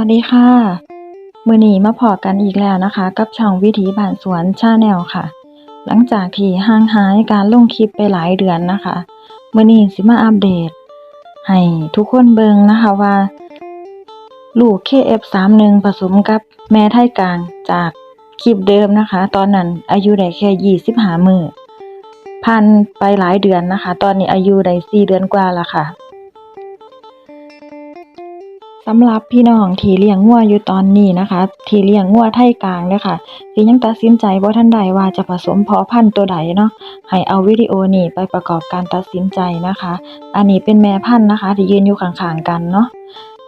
สวัสดีค่ะ มื้อนี้มาพอกันอีกแล้วนะคะ กับช่องวิถีบ้านสวนชาแนลค่ะ หลังจากที่ห่างหายการลงคลิปไปหลายเดือนนะคะ มื้อนี้สิมาอัปเดต ให้ทุกคนเบิ่งนะคะว่า ลูก KF31 ผสมกับแม่ไทยกลางจากคลิปเดิมนะคะ ตอนนั้นอายุได้แค่25มือผ่านไปหลายเดือนนะคะ ตอนนี้อายุได้4เดือนกว่าแล้วค่ะ สำหรับพี่น้องที่เลี้ยงงัวอยู่ตอนนี้นะคะที่เลี้ยงงัวไทยกลางเด้อค่ะที่ยังตัดสินใจบ่าทันได้ว่าจะผสมพาะพันธุ์ตัวใดเนาะให้เอาวิดีโอนี้ไปประกอบการตัดสินใจนะคะ อันนี้เป็นแม่พันธุ์นะคะ ที่ยืนอยู่ข้างๆกันเนาะ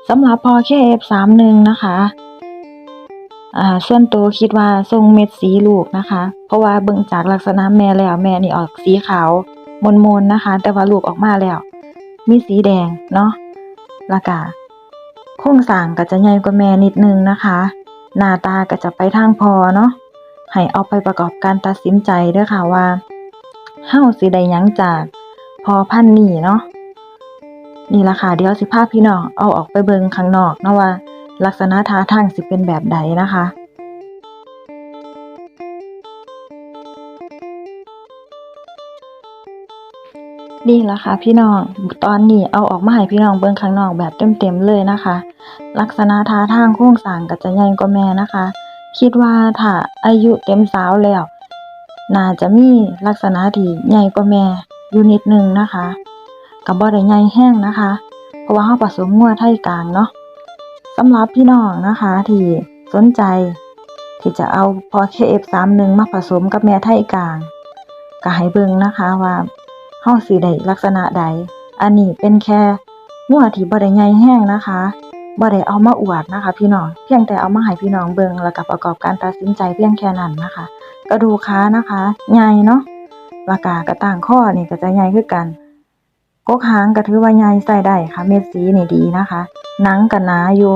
สำหรับพอ KF31 นะคะอ่าส่วนตัวคิดว่าทรงเม็ดสีลูกนะคะ เพราะว่าเบิ่งจากลักษณะแม่แล้วแม่นี่ออกสีขาวมนๆนะคะ แต่ว่าลูกออกมาแล้ว มีสีแดงเนาะล้วก็ โครงสร้างก็จะใหญ่กว่าแม่นิดนึงนะคะ หน้าตาก็จะไปทางพอเนาะให้เอาไปประกอบการตัดสินใจเด้อค่ะว่าเฮาสิได้หยังจากพอพันหนีเนาะนี่ละค่ะเดี๋ยวสิพาพี่น้องเอาออกไปเบิงข้างนอกเนาะว่า ลักษณะท่าทางสิเป็นแบบใดนะคะ นี่ละค่ะพี่น้อง ตอนนี้เอาออกมาให้พี่น้องเบิ่งข้างนอกแบบเต็มๆเลยนะคะ ลักษณะท่าทางโครงสร้างก็จะใหญ่กว่าแม่นะคะ คิดว่าถ้าอายุเต็มสาวแล้ว น่าจะมีลักษณะที่ใหญ่กว่าแม่อยู่นิดนึงนะคะก็บ่ได้ใหญ่แห้งนะคะ เพราะว่าเราผสมงัวไทยกลางเนาะสำหรับพี่น้องนะคะที่สนใจ ที่จะเอาพอ KF31 มาผสมกับแม่ไทยกลางก็ให้เบิ่งนะคะว่า เฮาสิได้ลักษณะใด อันนี้เป็นแค่งัวที่บ่ได้ใหญ่แห้งนะคะบ่ได้เอามาอวดนะคะ พี่น้อง เพียงแต่เอามาให้พี่น้องเบิ่งแล้วก็ประกอบการตัดสินใจเพียงแค่นั้นนะคะ กระดูกขานะคะใหญ่เนาะแล้วก็กระต่างข้อนี่ก็จะใหญ่คือกันกกหางก็ถือว่าใหญ่ใส่ได้ค่ะ เม็ดสีนี่ดีนะคะ หนังก็หนาอยู่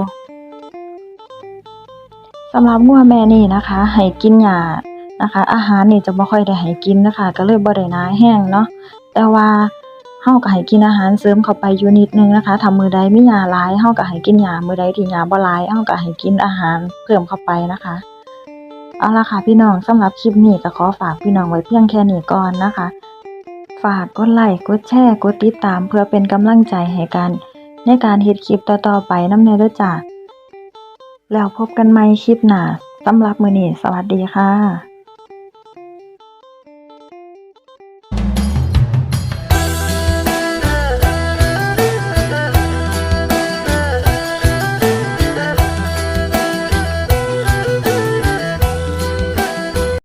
สำหรับงัวแม่นี่นะคะ ให้กินหญ้านะคะ อาหารนี่จะบ่ค่อยได้ให้กินนะคะ ก็เลยบ่ได้นาแห้งเนาะ แต่ว่าเฮาก็ให้กินอาหารเสริมเข้าไปอยู่นิดนึงนะคะถ้ามื้อใดมีหญ้าหลายเฮาก็ให้กินหญ้ามื้อใดที่หญ้าบ่หลายเฮาก็ให้กินอาหารเพิ่มเข้าไปนะคะ เอาล่ะค่ะพี่น้องสำหรับคลิปนี้ก็ขอฝากพี่น้องไว้เพียงแค่นี้ก่อนนะคะ ฝากกดไลค์กดแชร์กดติดตามเพื่อเป็นกำลังใจให้กัน ในการเฮ็ดคลิปต่อๆไปนำแน่เด้อจ้ะแล้วพบกันใหม่คลิปหน้าสำหรับมื้อนี้สวัสดีค่ะ